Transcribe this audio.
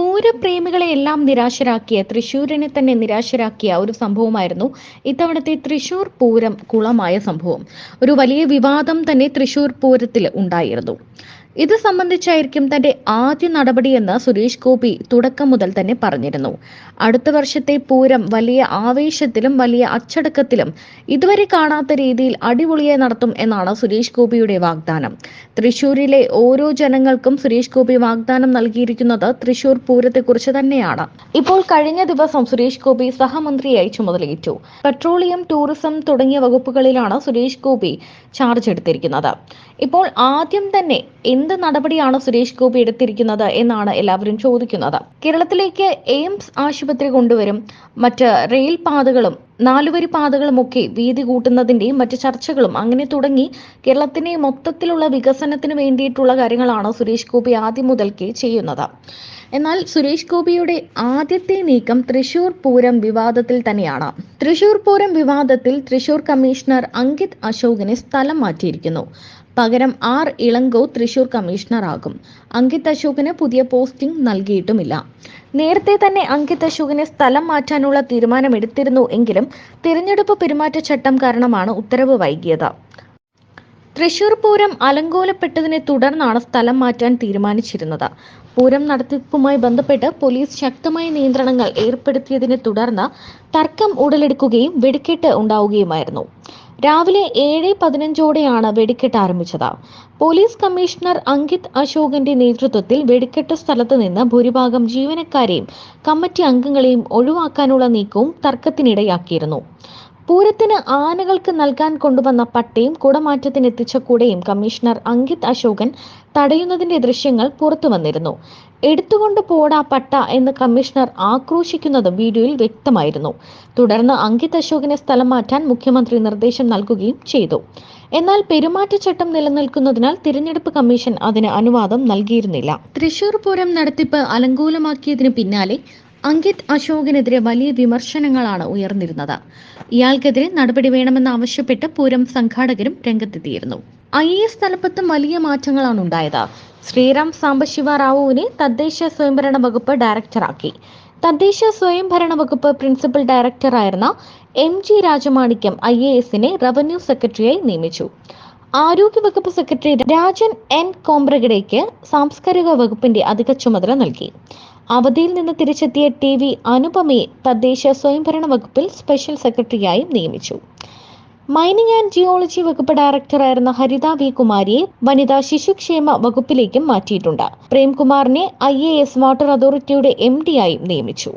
പൂരപ്രേമികളെയെല്ലാം നിരാശരാക്കിയ തൃശൂരിനെ തന്നെ നിരാശരാക്കിയ ഒരു സംഭവമായിരുന്നു ഇത്തവണത്തെ തൃശൂർ പൂരം കുളമായ സംഭവം. ഒരു വലിയ വിവാദം തന്നെ തൃശൂർ പൂരത്തിൽ ഉണ്ടായിരുന്നു. ഇത് സംബന്ധിച്ചായിരിക്കും തന്റെ ആദ്യ നടപടിയെന്ന് സുരേഷ് ഗോപി തുടക്കം മുതൽ തന്നെ പറഞ്ഞിരുന്നു. അടുത്ത വർഷത്തെ പൂരം വലിയ ആവേശത്തിലും വലിയ അച്ചടക്കത്തിലും ഇതുവരെ കാണാത്ത രീതിയിൽ അടിപൊളിയായി നടത്തും എന്നാണ് സുരേഷ് ഗോപിയുടെ വാഗ്ദാനം. തൃശൂരിലെ ഓരോ ജനങ്ങൾക്കും സുരേഷ് ഗോപി വാഗ്ദാനം നൽകിയിരിക്കുന്നത് തൃശൂർ പൂരത്തെക്കുറിച്ച് തന്നെയാണ്. ഇപ്പോൾ കഴിഞ്ഞ ദിവസം സുരേഷ് ഗോപി സഹമന്ത്രിയായി ചുമതലയേറ്റു. പെട്രോളിയം ടൂറിസം തുടങ്ങിയ വകുപ്പുകളിലാണ് സുരേഷ് ഗോപി ചാർജ് എടുത്തിരിക്കുന്നത്. ഇപ്പോൾ ആദ്യം തന്നെ എന്ത് നടപടിയാണ് സുരേഷ് ഗോപി എടുത്തിരിക്കുന്നത് എന്നാണ് എല്ലാവരും ചോദിക്കുന്നത്. കേരളത്തിലേക്ക് എയിംസ് ആശുപത്രി കൊണ്ടുവരും മറ്റ് റെയിൽ പാതകളും നാലുവരി പാതകളുമൊക്കെ വീതി കൂട്ടുന്നതിന്റെയും മറ്റ് ചർച്ചകളും അങ്ങനെ തുടങ്ങി കേരളത്തിന്റെ മൊത്തത്തിലുള്ള വികസനത്തിന് വേണ്ടിയിട്ടുള്ള കാര്യങ്ങളാണ് സുരേഷ് ഗോപി ആദ്യം മുതൽക്കേ ചെയ്യുന്നത്. എന്നാൽ സുരേഷ് ഗോപിയുടെ ആദ്യത്തെ നീക്കം തൃശൂർ പൂരം വിവാദത്തിൽ തന്നെയാണ്. തൃശൂർ പൂരം വിവാദത്തിൽ തൃശൂർ കമ്മീഷണർ അങ്കിത് അശോകിനെ സ്ഥലം മാറ്റിയിരിക്കുന്നു. പകരം ആർ ഇളങ്കോ തൃശൂർ കമ്മീഷണറാകും. അങ്കിത് അശോകിന് പുതിയ പോസ്റ്റിംഗ് നൽകിയിട്ടുമില്ല. നേരത്തെ തന്നെ അങ്കിത് അശോകിനെ സ്ഥലം മാറ്റാനുള്ള തീരുമാനമെടുത്തിരുന്നു എങ്കിലും തിരഞ്ഞെടുപ്പ് പെരുമാറ്റച്ചട്ടം കാരണമാണ് ഉത്തരവ് വൈകിയത്. തൃശൂർ പൂരം അലങ്കോലപ്പെട്ടതിനെ തുടർന്നാണ് സ്ഥലം മാറ്റാൻ തീരുമാനിച്ചിരുന്നത്. പൂരം നടത്തിപ്പുമായി ബന്ധപ്പെട്ട് പോലീസ് ശക്തമായ നിയന്ത്രണങ്ങൾ ഏർപ്പെടുത്തിയതിനെ തുടർന്ന് തർക്കം ഉടലെടുക്കുകയും വെടിക്കെട്ട് ഉണ്ടാവുകയുമായിരുന്നു. രാവിലെ ഏഴ് പതിനഞ്ചോടെയാണ് വെടിക്കെട്ട് ആരംഭിച്ചത്. പോലീസ് കമ്മീഷണർ അങ്കിത് അശോകന്റെ നേതൃത്വത്തിൽ വെടിക്കെട്ട് സ്ഥലത്ത് നിന്ന് ഭൂരിഭാഗം ജീവനക്കാരെയും കമ്മിറ്റി അംഗങ്ങളെയും ഒഴിവാക്കാനുള്ള നീക്കവും തർക്കത്തിനിടയാക്കിയിരുന്നു. പൂരത്തിന് ആനകൾക്ക് നൽകാൻ കൊണ്ടുവന്ന പട്ടയും കുടമാറ്റത്തിന് എത്തിച്ച കുടയും കമ്മീഷണർ അങ്കിത് അശോകൻ തടയുന്നതിന്റെ ദൃശ്യങ്ങൾ പുറത്തു വന്നിരുന്നു. എടുത്തുകൊണ്ട് പോടാ പട്ട എന്ന് കമ്മീഷണർ ആക്രോശിക്കുന്നത് വീഡിയോയിൽ വ്യക്തമായിരുന്നു. തുടർന്ന് അങ്കിത് അശോകനെ സ്ഥലം മാറ്റാൻ മുഖ്യമന്ത്രി നിർദ്ദേശം നൽകുകയും ചെയ്തു. എന്നാൽ പെരുമാറ്റച്ചട്ടം നിലനിൽക്കുന്നതിനാൽ തിരഞ്ഞെടുപ്പ് കമ്മീഷൻ അതിന് അനുവാദം നൽകിയിരുന്നില്ല. തൃശൂർ പൂരം നടത്തിപ്പ് അലങ്കോലമാക്കിയതിന് പിന്നാലെ അങ്കിത് അശോകിനെതിരെ വലിയ വിമർശനങ്ങളാണ് ഉയർന്നിരുന്നത്. ഇയാൾക്കെതിരെ നടപടി വേണമെന്നാവശ്യപ്പെട്ട് പൂരം സംഘാടകരും രംഗത്തെത്തിയിരുന്നു. ഐ എസ് തലപ്പത്തും വലിയ മാറ്റങ്ങളാണ് ഉണ്ടായത്. ശ്രീറാം സാംബശിവ റാവുവിനെ തദ്ദേശ സ്വയംഭരണ വകുപ്പ് ഡയറക്ടറാക്കി. തദ്ദേശ സ്വയംഭരണ വകുപ്പ് principal ഡയറക്ടറായിരുന്ന M G Rajamanickam I A എസിനെ റവന്യൂ സെക്രട്ടറിയായി നിയമിച്ചു. ആരോഗ്യ വകുപ്പ് സെക്രട്ടറി രാജൻ എൻ കോംബ്രഗഡേക്ക് സാംസ്കാരിക വകുപ്പിന്റെ അധിക ചുമതല നൽകി. അവധിയിൽ നിന്ന് തിരിച്ചെത്തിയ ടി വി അനുപമയെ തദ്ദേശ സ്വയംഭരണ വകുപ്പിൽ സ്പെഷ്യൽ സെക്രട്ടറിയായും നിയമിച്ചു. മൈനിങ് ആൻഡ് ജിയോളജി വകുപ്പ് ഡയറക്ടറായിരുന്ന ഹരിത വി കുമാരിയെ വനിതാ ശിശുക്ഷേമ വകുപ്പിലേക്കും മാറ്റിയിട്ടുണ്ട്. പ്രേംകുമാറിനെ ഐ എ എസ് വാട്ടർ അതോറിറ്റിയുടെ എം ഡിയായും നിയമിച്ചു.